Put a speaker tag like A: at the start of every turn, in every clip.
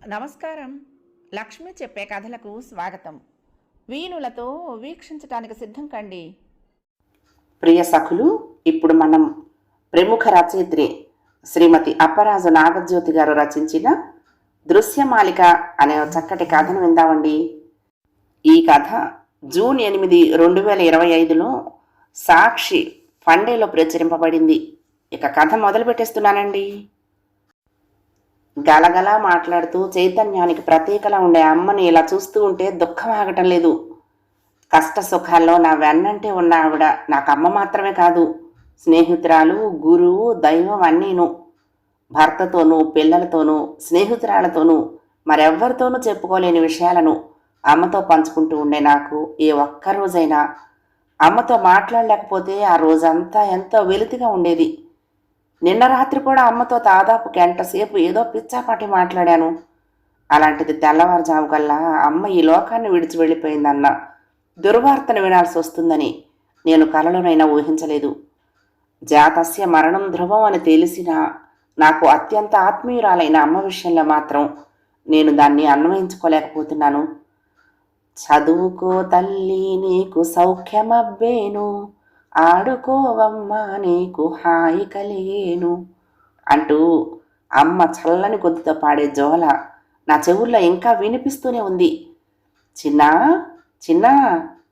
A: నమస్కారం. లక్ష్మి చెప్పే కథలకు స్వాగతం. వీణులతో వీక్షించటానికి సిద్ధం కండి.
B: ప్రియ సఖులు ఇప్పుడు మనం ప్రముఖ రచయిత్రి శ్రీమతి అప్పరాజు నాగజ్యోతి గారు రచించిన దృశ్యమాలిక అనే చక్కటి కథను విందామండి. ఈ కథ జూన్ ఎనిమిది రెండు వేల ఇరవై ఐదులో సాక్షి ఫండేలో ప్రచురింపబడింది. ఇక కథ మొదలు పెట్టేస్తున్నానండి గలగలా మాట్లాడుతూ చైతన్యానికి ప్రతీకలా ఉండే అమ్మని ఇలా చూస్తూ ఉంటే దుఃఖం ఆగటం లేదు. కష్ట సుఖాల్లో నా వెన్నంటే ఉన్న ఆవిడ నాకు అమ్మ మాత్రమే కాదు స్నేహితురాలు గురువు దైవం అన్నీను. భర్తతోనూ పిల్లలతోనూ స్నేహితురాలతోనూ మరెవ్వరితోనూ చెప్పుకోలేని విషయాలను అమ్మతో పంచుకుంటూ ఉండే నాకు ఏ ఒక్క రోజైనా అమ్మతో మాట్లాడలేకపోతే ఆ రోజంతా ఎంతో వెలితిగా ఉండేది. నిన్న రాత్రి కూడా అమ్మతో దాదాపు గంట సేపు ఏదో పిచ్చాపాటి మాట్లాడాను. అలాంటిది తెల్లవారుజాము కల్లా అమ్మ ఈ లోకాన్ని విడిచి వెళ్ళిపోయిందన్న. దుర్వార్తను వినాల్సి వస్తుందని నేను కలలోనైనా ఊహించలేదు. జాతస్య మరణం ధ్రువం అని తెలిసినా నాకు అత్యంత ఆత్మీయురాలైన అమ్మ విషయంలో మాత్రం నేను దాన్ని అన్వయించుకోలేకపోతున్నాను. చదువుకో తల్లి నీకు సౌఖ్యమబ్బేను. ఆడుకోవమ్మా నీకు హాయి కలిగేను అంటూ అమ్మ చల్లని గొంతుతో పాడే జోల నా చెవుల్లో ఇంకా వినిపిస్తూనే ఉంది. చిన్నా చిన్నా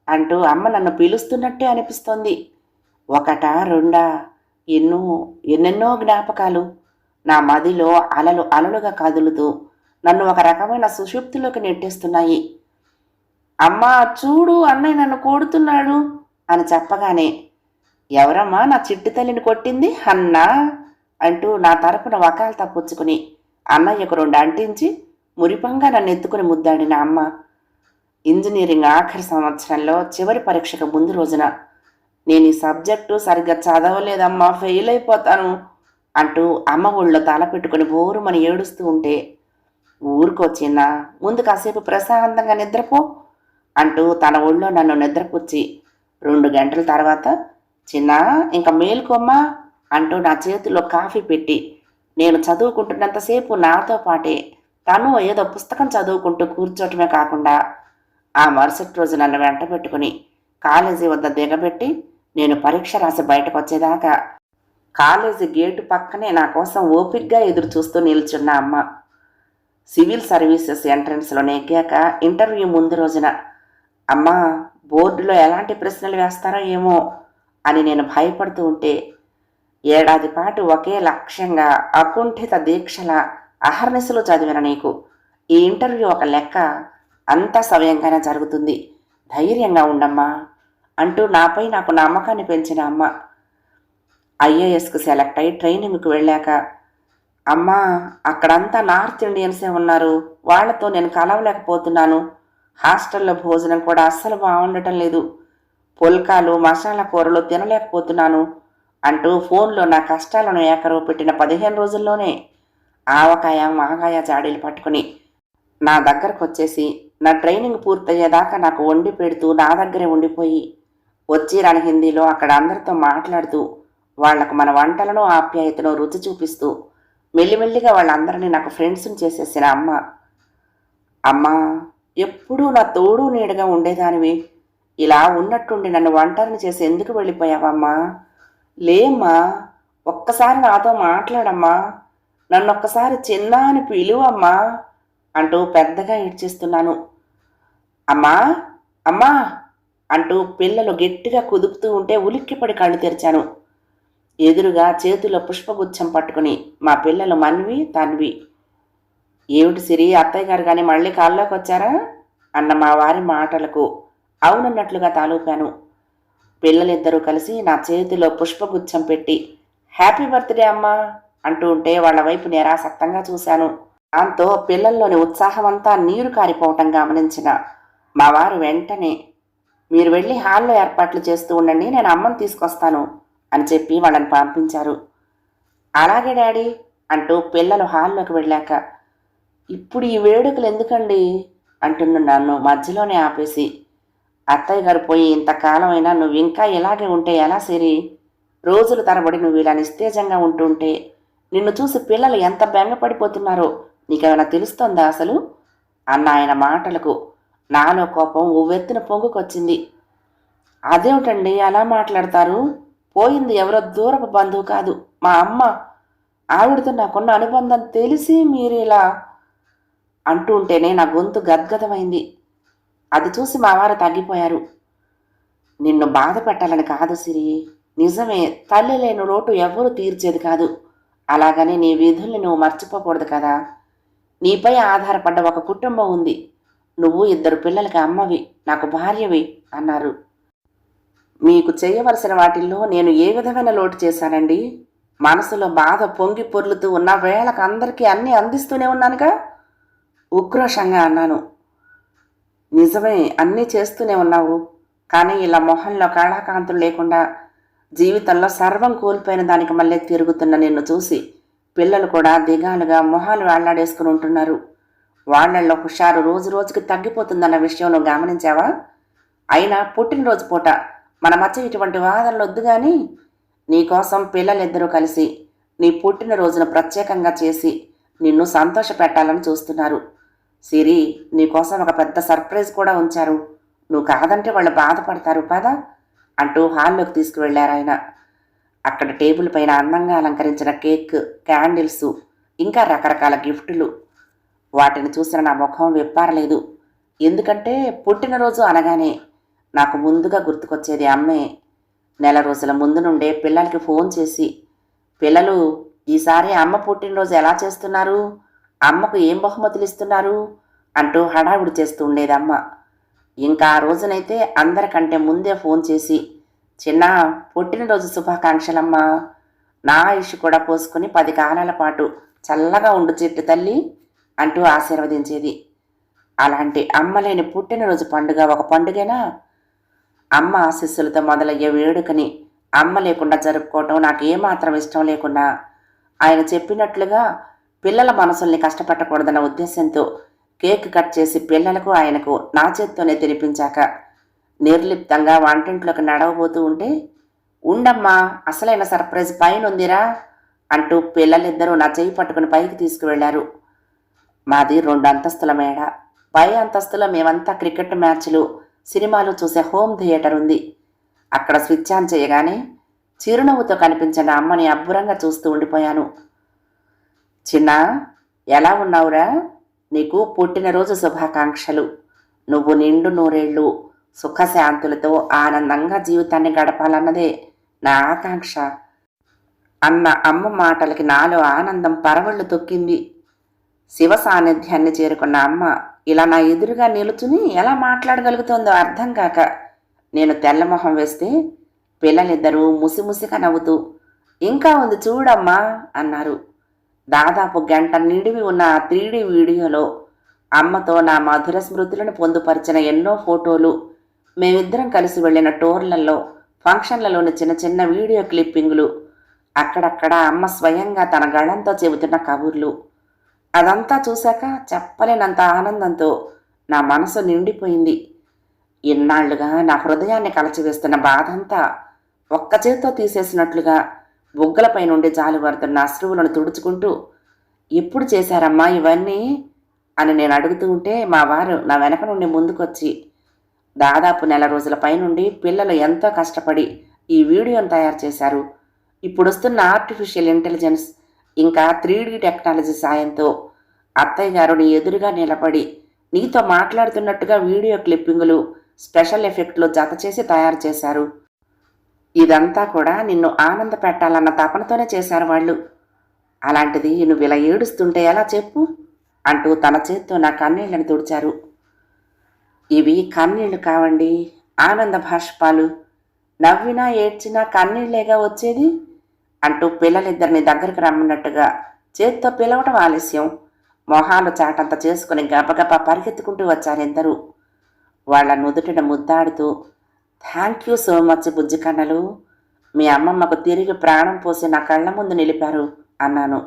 B: అంటూ అమ్మ నన్ను పిలుస్తున్నట్టే అనిపిస్తోంది. ఒకటా రెండా ఎన్నో ఎన్నెన్నో జ్ఞాపకాలు నా మదిలో అలలు అలలుగా కదులుతూ నన్ను ఒక రకమైన సుషుప్తిలోకి నెట్టేస్తున్నాయి. అమ్మా చూడు అన్నయ్య నన్ను కోడుతున్నాడు అని చెప్పగానే ఎవరమ్మా నా చిట్టి తల్లిని కొట్టింది? అన్నా అంటూ నా తరపున వకాలు తప్పుచ్చుకుని అన్నయ్యకు రెండు అంటించి మురిపంగా నన్ను ఎత్తుకుని ముద్దాడిన అమ్మ. ఇంజనీరింగ్ ఆఖరి సంవత్సరంలో చివరి పరీక్షకు ముందు రోజున నేను ఈ సబ్జెక్టు సరిగ్గా చదవలేదమ్మా ఫెయిల్ అయిపోతాను అంటూ అమ్మ ఒళ్ళో తల పెట్టుకుని బోరుమని ఏడుస్తూ ఉంటే ఊరుకోచిన్నా ముందు కాసేపు ప్రశాంతంగా నిద్రపో అంటూ తన ఒళ్ళో నన్ను నిద్రపుచ్చి రెండు గంటల తర్వాత చిన్న ఇంకా మేలుకోమ్మా అంటూ నా చేతిలో కాఫీ పెట్టి నేను చదువుకుంటున్నంతసేపు నాతో పాటే తను ఏదో పుస్తకం చదువుకుంటూ కూర్చోటమే కాకుండా ఆ మరుసటి రోజు నన్ను వెంట పెట్టుకుని కాలేజీ వద్ద దిగబెట్టి నేను పరీక్ష రాసి బయటకు వచ్చేదాకా కాలేజీ గేటు పక్కనే నా కోసం ఓపిక్గా ఎదురు చూస్తూ నిల్చున్న అమ్మ. సివిల్ సర్వీసెస్ ఎంట్రన్స్లో నెగ్గాక ఇంటర్వ్యూ ముందు రోజున అమ్మా బోర్డులో ఎలాంటి ప్రశ్నలు వేస్తారో ఏమో అని నేను భయపడుతూ ఉంటే ఏడాది పాటు ఒకే లక్ష్యంగా అకుంఠిత దీక్షల అహర్నిశలు చదివిన నీకు ఈ ఇంటర్వ్యూ ఒక లెక్క అంతా సవ్యంగానే జరుగుతుంది. ధైర్యంగా ఉండమ్మా అంటూ నాపై నాకు నమ్మకాన్ని పెంచిన అమ్మ. ఐఏఎస్కు సెలెక్ట్ అయి ట్రైనింగ్కి వెళ్ళాక అమ్మా అక్కడంతా నార్త్ ఇండియన్సే ఉన్నారు. వాళ్ళతో నేను కలవలేకపోతున్నాను. హాస్టల్లో భోజనం కూడా అస్సలు బాగుండటం లేదు. పుల్కాలు మసాలా కూరలు తినలేకపోతున్నాను అంటూ ఫోన్లో నా కష్టాలను ఏకరువు పెట్టిన పదిహేను రోజుల్లోనే ఆవకాయ మాగాయ జాడీలు పట్టుకుని నా దగ్గరకు వచ్చేసి నా ట్రైనింగ్ పూర్తయ్యేదాకా నాకు వండి పెడుతూ నా దగ్గరే ఉండిపోయి వచ్చి రాని హిందీలో అక్కడ అందరితో మాట్లాడుతూ వాళ్ళకు మన వంటలను ఆప్యాయతను రుచి చూపిస్తూ మెల్లిమెల్లిగా వాళ్ళందరినీ నాకు ఫ్రెండ్స్ని చేసేసిన అమ్మ. అమ్మా ఎప్పుడూ నా తోడు నీడగా ఉండేదానివి. ఇలా ఉన్నట్టుండి నన్ను ఒంటరిని చేసి ఎందుకు వెళ్ళిపోయావమ్మా? లేమ్మా ఒక్కసారి నాతో మాట్లాడమ్మా నన్ను ఒక్కసారి చిన్న అని పిలువమ్మా అంటూ పెద్దగా ఏడ్చేస్తున్నాను. అమ్మా అమ్మా అంటూ పిల్లలు గట్టిగా కుదుపుతూ ఉంటే ఉలిక్కిపడి కళ్ళు తెరిచాను. ఎదురుగా చేతిలో పుష్పగుచ్చం పట్టుకుని మా పిల్లలు మన్వి తన్వి. ఏమిటి సిరి అత్తయ్య గారు కానీ మళ్ళీ కాల్లోకి వచ్చారా అన్న మా వారి మాటలకు అవునన్నట్లుగా తాలూపాను పిల్లలిద్దరూ కలిసి నా చేతిలో పుష్పగుచ్చం పెట్టి హ్యాపీ బర్త్డే అమ్మా అంటూ ఉంటే వాళ్ళ వైపు నిరాసక్తంగా చూశాను. దాంతో పిల్లల్లోని ఉత్సాహమంతా నీరు కారిపోవటం గమనించిన మా వారు వెంటనే మీరు వెళ్ళి హాల్లో ఏర్పాట్లు చేస్తూ ఉండండి నేను అమ్మని తీసుకొస్తాను అని చెప్పి వాళ్ళని పంపించారు. అలాగే డాడీ అంటూ పిల్లలు హాల్లోకి వెళ్ళాక ఇప్పుడు ఈ వేడుకలు ఎందుకండి? అంటున్న నన్ను మధ్యలోనే ఆపేసి అత్తయ్య గారు పోయి ఇంతకాలమైనా నువ్వు ఇంకా ఇలాగే ఉంటే ఎలా సిరి? రోజుల తరబడి నువ్వు ఇలా నిస్తేజంగా ఉంటుంటే నిన్ను చూసి పిల్లలు ఎంత బెంగపడిపోతున్నారో నీకేమైనా తెలుస్తోందా అసలు? అన్న ఆయన మాటలకు నాలో కోపం ఉవ్వెత్తున పొంగుకొచ్చింది. అదేమిటండి అలా మాట్లాడతారు? పోయింది ఎవరో దూరపు బంధువు కాదు మా అమ్మ. ఆవిడతో నాకున్న అనుబంధం తెలిసి మీరు ఇలా అంటూ ఉంటేనే నా గొంతు గద్గదమైంది. అది చూసి మా వారు తగ్గిపోయారు. నిన్ను బాధ పెట్టాలని కాదు సిరి. నిజమే తల్లి లేని లోటు ఎవ్వరూ తీర్చేది కాదు. అలాగని నీ విధుల్ని నువ్వు మర్చిపోకూడదు కదా. నీపై ఆధారపడ్డ ఒక కుటుంబం ఉంది. నువ్వు ఇద్దరు పిల్లలకి అమ్మవి నాకు భార్యవి అన్నారు. మీకు చేయవలసిన వాటిల్లో నేను ఏ విధమైన లోటు చేశానండి? మనసులో బాధ పొంగి పొర్లుతూ ఉన్న వేళకు అందరికీ అన్నీ అందిస్తూనే ఉన్నానుగా? ఉక్రోషంగా అన్నాను. నిజమే అన్నీ చేస్తూనే ఉన్నావు. కానీ ఇలా మొహంలో కళాకాంతులు లేకుండా జీవితంలో సర్వం కోల్పోయిన దానికి మళ్ళీ తిరుగుతున్న నిన్ను చూసి పిల్లలు కూడా దిగాలుగా మొహాలు వేళ్ళాడేసుకుని ఉంటున్నారు. వాళ్ళల్లో హుషారు రోజు రోజుకి తగ్గిపోతుందన్న విషయంలో గమనించావా? అయినా పుట్టినరోజు పూట మన మధ్య ఇటువంటి వాదనలు వద్దు కానీ నీకోసం పిల్లలిద్దరూ కలిసి నీ పుట్టినరోజును ప్రత్యేకంగా చేసి నిన్ను సంతోష పెట్టాలని చూస్తున్నారు. సిరి నీకోసం ఒక పెద్ద సర్ప్రైజ్ కూడా ఉంచారు. నువ్వు కాదంటే వాళ్ళు బాధపడతారు పదా? అంటూ హాల్లోకి తీసుకువెళ్ళారు ఆయన. అక్కడ టేబుల్ పైన అందంగా అలంకరించిన కేక్ క్యాండిల్స్ ఇంకా రకరకాల గిఫ్టులు. వాటిని చూసిన నా ముఖం విప్పారలేదు. ఎందుకంటే పుట్టినరోజు అనగానే నాకు ముందుగా గుర్తుకొచ్చేది అమ్మే. నెల రోజుల ముందు నుండే పిల్లలకి ఫోన్ చేసి పిల్లలు ఈసారి అమ్మ పుట్టినరోజు ఎలా చేస్తున్నారు? అమ్మకు ఏం బహుమతులు ఇస్తున్నారు? అంటూ హడావిడి చేస్తూ ఉండేది అమ్మ ఇంకా ఆ రోజునైతే అందరికంటే ముందే ఫోన్ చేసి చిన్న పుట్టినరోజు శుభాకాంక్షలమ్మా. నా ఆయుష్ కూడా పోసుకొని పది కాలాల పాటు చల్లగా ఉండు చెట్టు తల్లి అంటూ ఆశీర్వదించేది. అలాంటి అమ్మలేని పుట్టినరోజు పండుగ ఒక పండుగేనా? అమ్మ ఆశీస్సులతో మొదలయ్యే వేడుకని అమ్మ లేకుండా జరుపుకోవటం నాకు ఏమాత్రం ఇష్టం లేకుండా ఆయన చెప్పినట్లుగా పిల్లల మనసుల్ని కష్టపెట్టకూడదన్న ఉద్దేశంతో కేక్ కట్ చేసి పిల్లలకు ఆయనకు నా చేత్తోనే తినిపించాక నిర్లిప్తంగా వంటింట్లోకి నడవబోతూ ఉంటే ఉండమ్మా అసలైన సర్ప్రైజ్ పైన ఉందిరా అంటూ పిల్లలిద్దరూ నా చేయి పట్టుకుని పైకి తీసుకువెళ్ళారు. మాది రెండు అంతస్తుల మేడ. పై అంతస్తులో మేమంతా క్రికెట్ మ్యాచ్లు సినిమాలు చూసే హోమ్ థియేటర్ ఉంది. అక్కడ స్విచ్ ఆన్ చేయగానే చిరునవ్వుతో కనిపించిన అమ్మని అబ్బురంగా చూస్తూ ఉండిపోయాను. చిన్న ఎలా ఉన్నావురా? నీకు పుట్టినరోజు శుభాకాంక్షలు. నువ్వు నిండు నూరేళ్ళు సుఖశాంతులతో ఆనందంగా జీవితాన్ని గడపాలన్నదే నా ఆకాంక్ష. అన్న అమ్మ మాటలకి నాలో ఆనందం పరవళ్ళు తొక్కింది. శివ సాన్నిధ్యాన్ని చేరుకున్న అమ్మ ఇలా నా ఎదురుగా నిలుచుని ఎలా మాట్లాడగలుగుతోందో అర్థం కాక నేను తెల్లమొహం వేస్తే పిల్లలిద్దరూ ముసిముసిగా నవ్వుతూ ఇంకా ఉంది చూడమ్మా అన్నారు. దాదాపు గంట నిడివి ఉన్న ఆ త్రీడీ వీడియోలో అమ్మతో నా మధుర స్మృతులను పొందుపరిచిన ఎన్నో ఫోటోలు మేమిద్దరం కలిసి వెళ్ళిన టోర్లలో ఫంక్షన్లలోని చిన్న చిన్న వీడియో క్లిప్పింగులు అక్కడక్కడ అమ్మ స్వయంగా తన గళంతో చెబుతున్న కబుర్లు. అదంతా చూశాక చెప్పలేనంత ఆనందంతో నా మనసు నిండిపోయింది. ఇన్నాళ్ళుగా నా హృదయాన్ని కలచివేస్తున్న బాధంతా ఒక్క చేత్తో తీసేసినట్లుగా బుగ్గలపై నుండి జాలువారుతున్న అశ్రువులను తుడుచుకుంటూ ఎప్పుడు చేశారమ్మా ఇవన్నీ? అని నేను అడుగుతూ ఉంటే మా వారు నా వెనక నుండి ముందుకొచ్చి దాదాపు నెల రోజుల పైనుండి పిల్లలు ఎంతో కష్టపడి ఈ వీడియోను తయారు చేశారు. ఇప్పుడు వస్తున్న ఆర్టిఫిషియల్ ఇంటెలిజెన్స్ ఇంకా త్రీ టెక్నాలజీ సాయంతో అత్తయ్య గారు నీ ఎదురుగా నిలబడి నీతో మాట్లాడుతున్నట్టుగా వీడియో క్లిప్పింగులు స్పెషల్ ఎఫెక్ట్లు జత చేసి తయారు చేశారు. ఇదంతా కూడా నిన్ను ఆనంద పెట్టాలన్న తపనతోనే చేశారు వాళ్ళు. అలాంటిది నువ్వు ఇలా ఏడుస్తుంటే ఎలా చెప్పు? అంటూ తన చేత్తో నా కన్నీళ్ళను తుడిచారు. ఇవి కన్నీళ్ళు కావండి ఆనంద భాష్పాలు. నవ్వినా ఏడ్చినా కన్నీళ్ళేగా వచ్చేది? అంటూ పిల్లలిద్దరిని దగ్గరికి రమ్మన్నట్టుగా చేత్తో పిలవటం ఆలస్యం. మొహాలు చాటంత చేసుకుని గబగబా పరిగెత్తుకుంటూ వచ్చారిద్దరూ వాళ్ళ నుదుటిన ముద్దాడుతూ థ్యాంక్ యూ సో మచ్ బుజ్జి కన్నలు మీ అమ్మమ్మకు తిరిగి ప్రాణం పోసి నా కళ్ళ ముందు నిలిపారు అన్నాను.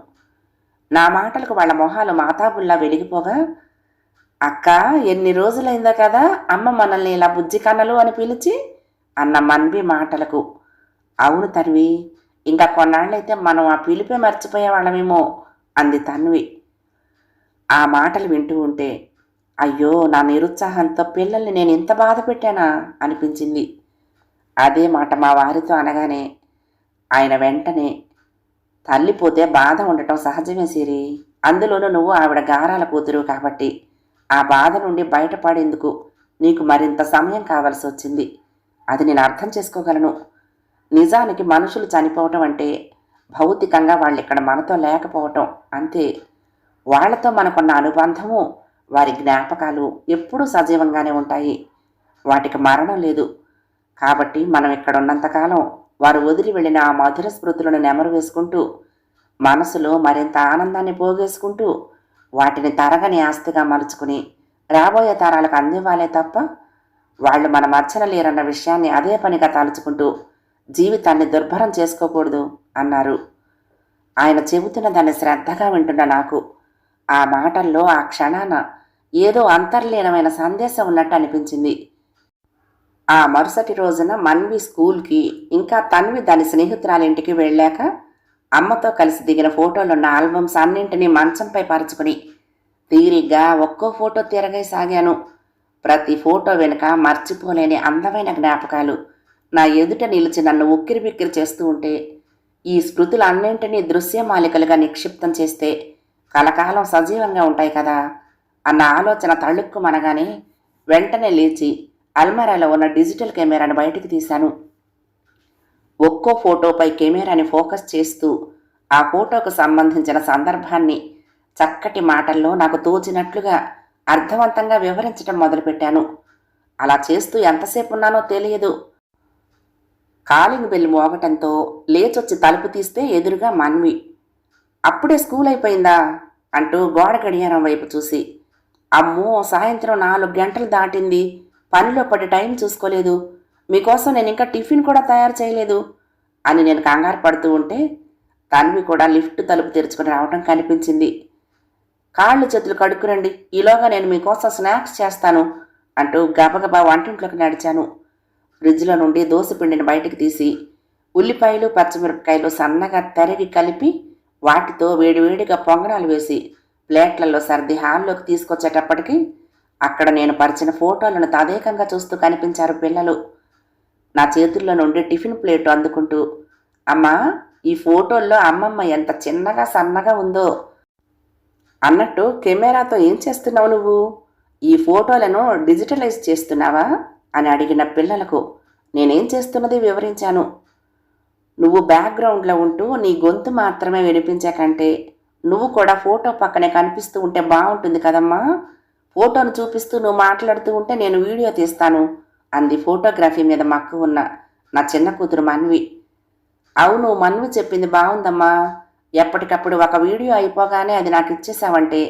B: నా మాటలకు వాళ్ళ మొహాలు మాతాబుల్లా వెలిగిపోగా అక్క ఎన్ని రోజులైందా కదా అమ్మ మనల్ని ఇలా బుజ్జి కన్నలు అని పిలిచి? అన్న మన్వి మాటలకు. అవును తన్వి ఇంకా కొన్నాళ్ళైతే మనం ఆ పిలిపే మర్చిపోయేవాళ్ళమేమో అంది తన్వి. ఆ మాటలు వింటూ ఉంటే అయ్యో నా నిరుత్సాహంతో పిల్లల్ని నేను ఇంత బాధ పెట్టానా? అనిపించింది. అదే మాట మా వారితో అనగానే ఆయన వెంటనే తల్లిపోతే బాధ ఉండటం సహజమే సిరి. అందులోనూ నువ్వు ఆవిడ గారాల కూతురు కాబట్టి ఆ బాధ నుండి బయటపడేందుకు నీకు మరింత సమయం కావలసి వచ్చింది. అది నేను అర్థం చేసుకోగలను. నిజానికి మనుషులు చనిపోవటం అంటే భౌతికంగా వాళ్ళు ఇక్కడ మనతో లేకపోవటం అంతే. వాళ్ళతో మనకున్న అనుబంధము వారి జ్ఞాపకాలు ఎప్పుడూ సజీవంగానే ఉంటాయి. వాటికి మరణం లేదు. కాబట్టి మనం ఇక్కడ ఉన్నంతకాలం వారు వదిలి వెళ్ళిన ఆ మధుర స్మృతులను నెమరు వేసుకుంటూ మనసులో మరింత ఆనందాన్ని పోగేసుకుంటూ వాటిని తరగని ఆస్తిగా మలుచుకుని రాబోయే తరాలకు అందివ్వాలే తప్ప వాళ్ళు మన మధ్యన లేరన్న విషయాన్ని అదే పనిగా తలుచుకుంటూ జీవితాన్ని దుర్భరం చేసుకోకూడదు అన్నారు. ఆయన చెబుతున్న దాన్ని శ్రద్ధగా వింటున్న నాకు ఆ మాటల్లో ఆ క్షణాన ఏదో అంతర్లీనమైన సందేశం ఉన్నట్టు అనిపించింది. ఆ మరుసటి రోజున మన్వి స్కూల్కి ఇంకా తన్వి దాని స్నేహితురాలింటికి వెళ్ళాక అమ్మతో కలిసి దిగిన ఫోటోలున్న ఆల్బమ్స్ అన్నింటినీ మంచంపై పరుచుకుని తీరిగ్గా ఒక్కో ఫోటో తిరగై సాగాను. ప్రతి ఫోటో వెనుక మర్చిపోలేని అందమైన జ్ఞాపకాలు. నా ఎదుట నిలిచి నన్ను ఉక్కిరి బిక్కిరి చేస్తూ ఉంటే ఈ స్మృతులు అన్నింటినీ దృశ్యమాలికలుగా నిక్షిప్తం చేస్తే కలకాలం సజీవంగా ఉంటాయి కదా. అన్న ఆలోచన తళ్ళుక్కుమనగానే వెంటనే లేచి అల్మరాలో ఉన్న డిజిటల్ కెమెరాను బయటికి తీశాను. ఒక్కో ఫోటోపై కెమెరాని ఫోకస్ చేస్తూ ఆ ఫోటోకు సంబంధించిన సందర్భాన్ని చక్కటి మాటల్లో నాకు తోచినట్లుగా అర్థవంతంగా వివరించడం మొదలుపెట్టాను. అలా చేస్తూ ఎంతసేపు ఉన్నానో తెలియదు. కాలింగ్ బెల్ మోగటంతో లేచొచ్చి తలుపు తీస్తే ఎదురుగా మన్వి అప్పుడే స్కూల్ అయిపోయిందా అంటూ గోడ గడియారం వైపు చూసి అమ్మో సాయంత్రం నాలుగు గంటలు దాటింది. పనిలో పడి టైం చూసుకోలేదు. మీకోసం నేను ఇంకా టిఫిన్ కూడా తయారు చేయలేదు అని నేను కంగారు పడుతూ ఉంటే తన్వి కూడా లిఫ్ట్ తలుపు తెరుచుకుని రావడం కనిపించింది. కాళ్ళు చేతులు కడుక్కురండి. ఈలోగా నేను మీకోసం స్నాక్స్ చేస్తాను అంటూ గబగబా వంటింట్లోకి నడిచాను. ఫ్రిడ్జ్లో నుండి దోసపిండిని బయటకు తీసి ఉల్లిపాయలు పచ్చిమిరపకాయలు సన్నగా తరిగి కలిపి వాటితో వేడివేడిగా పొంగనాలు వేసి ప్లేట్లలో సర్ది హాల్లోకి తీసుకొచ్చేటప్పటికి అక్కడ నేను పరిచిన ఫోటోలను తదేకంగా చూస్తూ కనిపించారు పిల్లలు. నా చేతుల్లో నుండి టిఫిన్ ప్లేట్ అందుకుంటూ అమ్మా ఈ ఫోటోల్లో అమ్మమ్మ ఎంత చిన్నగా సన్నగా ఉందో. అన్నట్టు కెమెరాతో ఏం చేస్తున్నావు నువ్వు? ఈ ఫోటోలను డిజిటలైజ్ చేస్తున్నావా? అని అడిగిన పిల్లలకు నేనేం చేస్తున్నది వివరించాను. నువ్వు బ్యాక్గ్రౌండ్లో ఉంటూ నీ గొంతు మాత్రమే వినిపించే కంటే నువ్వు కూడా ఫోటో పక్కనే కనిపిస్తూ ఉంటే బాగుంటుంది కదమ్మా. ఫోటోను చూపిస్తూ నువ్వు మాట్లాడుతూ ఉంటే నేను వీడియో తీస్తాను అంది ఫోటోగ్రఫీ మీద మక్కువ ఉన్న నా చిన్న కూతురు మన్వి. అవును మన్వి చెప్పింది బాగుందమ్మా. ఎప్పటికప్పుడు ఒక వీడియో అయిపోగానే అది నాకు ఇచ్చేసావంటే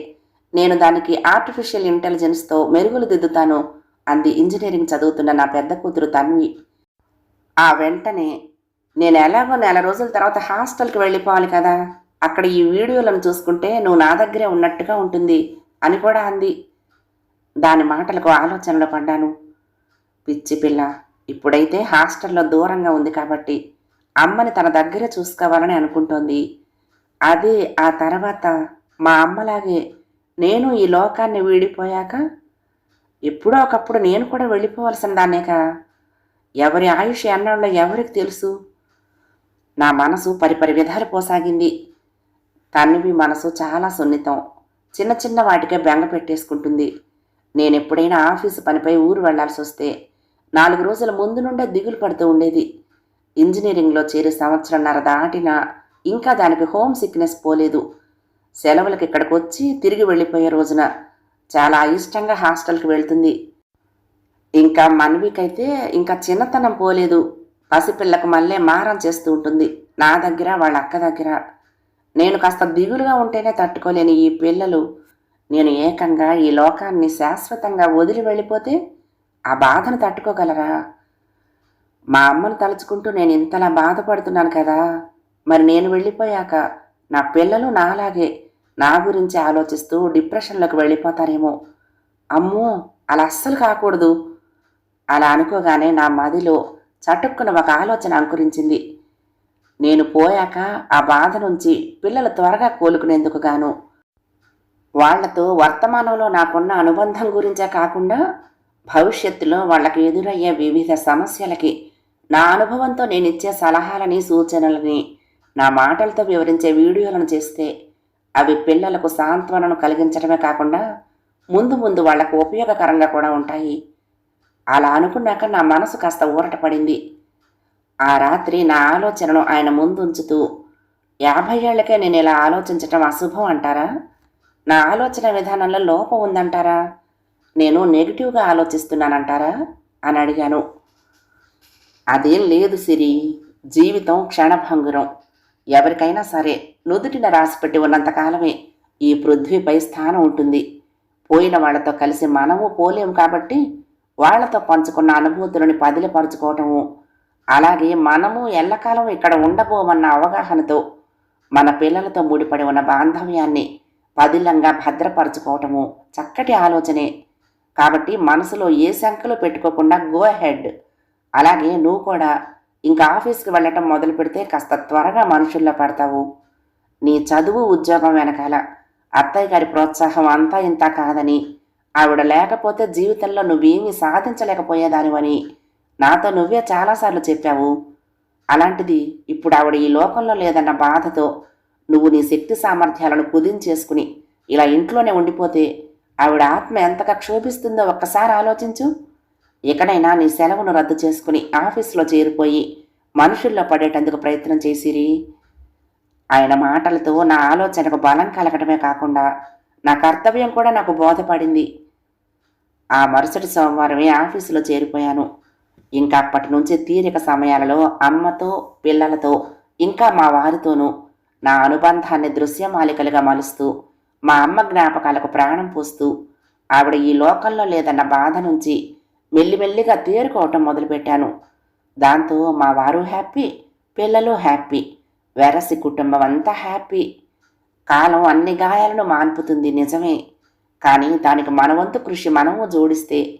B: నేను దానికి ఆర్టిఫిషియల్ ఇంటెలిజెన్స్తో మెరుగులు దిద్దుతాను అంది ఇంజనీరింగ్ చదువుతున్న నా పెద్ద కూతురు తన్వి. ఆ వెంటనే నేను ఎలాగో నెల రోజుల తర్వాత హాస్టల్కి వెళ్ళిపోవాలి కదా. అక్కడ ఈ వీడియోలను చూసుకుంటే నువ్వు నా దగ్గరే ఉన్నట్టుగా ఉంటుంది అని కూడా అంది. దాని మాటలకు ఆలోచనలో పడ్డాను. పిచ్చి పిల్ల ఇప్పుడైతే హాస్టల్లో దూరంగా ఉంది కాబట్టి అమ్మని తన దగ్గర చూసుకోవాలని అనుకుంటోంది. అదే ఆ తర్వాత మా అమ్మలాగే నేను ఈ లోకాన్ని వీడిపోయాక ఎప్పుడో ఒకప్పుడు నేను కూడా వెళ్ళిపోవలసిన దాన్నేక ఎవరి ఆయుష్ ఎన్నాళ్ళో ఎవరికి తెలుసు? నా మనసు పరిపరి విధాలు పోసాగింది. తన్వి మనసు చాలా సున్నితం. చిన్న చిన్న వాటికే బెంగ పెట్టేసుకుంటుంది. నేను ఎప్పుడైనా ఆఫీసు పనిపై ఊరు వెళ్ళాల్సి వస్తే నాలుగు రోజుల ముందు నుండే దిగులు పడుతూ ఉండేది. ఇంజనీరింగ్లో చేరి సంవత్సరంన్నర దాటినా ఇంకా దానికి హోమ్ సిక్నెస్ పోలేదు. సెలవులకు ఇక్కడికి వచ్చి తిరిగి వెళ్ళిపోయే రోజున చాలా ఇష్టంగా హాస్టల్కి వెళ్తుంది. ఇంకా మన్వికైతే ఇంకా చిన్నతనం పోలేదు. పసిపిల్లకు మళ్ళీ మారం చేస్తూ ఉంటుంది. నా దగ్గర వాళ్ళ అక్క దగ్గర. నేను కాస్త దిగులుగా ఉంటేనే తట్టుకోలేని ఈ పిల్లలు. నేను ఏకంగా ఈ లోకాన్ని శాశ్వతంగా వదిలి వెళ్ళిపోతే ఆ బాధను తట్టుకోగలరా? మా అమ్మను తలుచుకుంటూ నేను ఇంతలా బాధపడుతున్నాను కదా. మరి నేను వెళ్ళిపోయాక నా పిల్లలు నాలాగే నా గురించి ఆలోచిస్తూ డిప్రెషన్లోకి వెళ్ళిపోతారేమో. అమ్మో అలా అస్సలు కాకూడదు. అలా అనుకోగానే నా మదిలో చటుక్కున ఒక ఆలోచన అంకురించింది. నేను పోయాక ఆ బాధ నుంచి పిల్లలు త్వరగా కోలుకునేందుకు గాను. వాళ్ళతో వర్తమానంలో నాకున్న అనుబంధం గురించే కాకుండా భవిష్యత్తులో వాళ్ళకి ఎదురయ్యే వివిధ సమస్యలకి నా అనుభవంతో నేను ఇచ్చే సలహాలని సూచనలని నా మాటలతో వివరించే వీడియోలను చేస్తే అవి పిల్లలకు సాంత్వనను కలిగించడమే కాకుండా ముందు ముందు వాళ్ళకు ఉపయోగకరంగా కూడా ఉంటాయి. అలా అనుకున్నాక నా మనసు కాస్త ఊరట పడింది ఆ రాత్రి నా ఆలోచనను ఆయన ముందుంచుతూ యాభై ఏళ్ళకే నేను ఇలా ఆలోచించటం అశుభం అంటారా? నా ఆలోచన విధానంలో లోపం ఉందంటారా? నేను నెగిటివ్గా ఆలోచిస్తున్నానంటారా? అని అడిగాను. అదేం లేదు సిరి జీవితం క్షణభంగురం. ఎవరికైనా సరే నుదుటిన రాసిపెట్టి ఉన్నంతకాలమే ఈ పృథ్వీపై స్థానం ఉంటుంది. పోయిన వాళ్ళతో కలిసి మనము పోలేము కాబట్టి వాళ్ళతో పంచుకున్న అనుభూతులను పదిలిపరుచుకోవటము అలాగే మనము ఎల్లకాలం ఇక్కడ ఉండబోమన్న అవగాహనతో మన పిల్లలతో ముడిపడి ఉన్న బాంధవ్యాన్ని పదిలంగా భద్రపరచుకోవటము చక్కటి ఆలోచనే. కాబట్టి మనసులో ఏ శంకలు పెట్టుకోకుండా గో హెడ్ అలాగే నువ్వు కూడా ఇంకా ఆఫీస్కి వెళ్ళటం మొదలు పెడితే కాస్త త్వరగా మనుషుల్లో పడతావు. నీ చదువు ఉద్యోగం వెనకాల అత్తయ్య గారి ప్రోత్సాహం అంతా ఇంత కాదని ఆవిడ లేకపోతే జీవితంలో నువ్వేమీ సాధించలేకపోయేదానివని నాతో నువ్వే చాలాసార్లు చెప్పావు. అలాంటిది ఇప్పుడు ఆవిడ ఈ లోకంలో లేదన్న బాధతో నువ్వు నీ శక్తి సామర్థ్యాలను కుదించేసుకుని ఇలా ఇంట్లోనే ఉండిపోతే ఆవిడ ఆత్మ ఎంతగా క్షోభిస్తుందో ఒక్కసారి ఆలోచించు. ఇకనైనా నీ సెలవును రద్దు చేసుకుని ఆఫీసులో చేరిపోయి మనుషుల్లో పడేటందుకు ప్రయత్నం చేసిరి ఆయన మాటలతో నా ఆలోచనకు బలం కలగటమే కాకుండా నా కర్తవ్యం కూడా నాకు బోధపడింది. ఆ మరుసటి సోమవారమే ఆఫీసులో చేరిపోయాను. ఇంకా అప్పటి నుంచి తీరిక సమయాలలో అమ్మతో పిల్లలతో ఇంకా మా వారితోనూ నా అనుబంధాన్ని దృశ్యమాలికలుగా మలుస్తూ మా అమ్మ జ్ఞాపకాలకు ప్రాణం పోస్తూ ఆవిడ ఈ లోకంలో లేదన్న బాధ నుంచి మెల్లిమెల్లిగా తేరుకోవటం మొదలుపెట్టాను. దాంతో మా వారు హ్యాపీ పిల్లలు హ్యాపీ వెరసి కుటుంబం అంతా హ్యాపీ. కాలం అన్ని గాయాలను మాన్పుతుంది నిజమే. కానీ దానికి మనవంతు కృషి మనము జోడిస్తే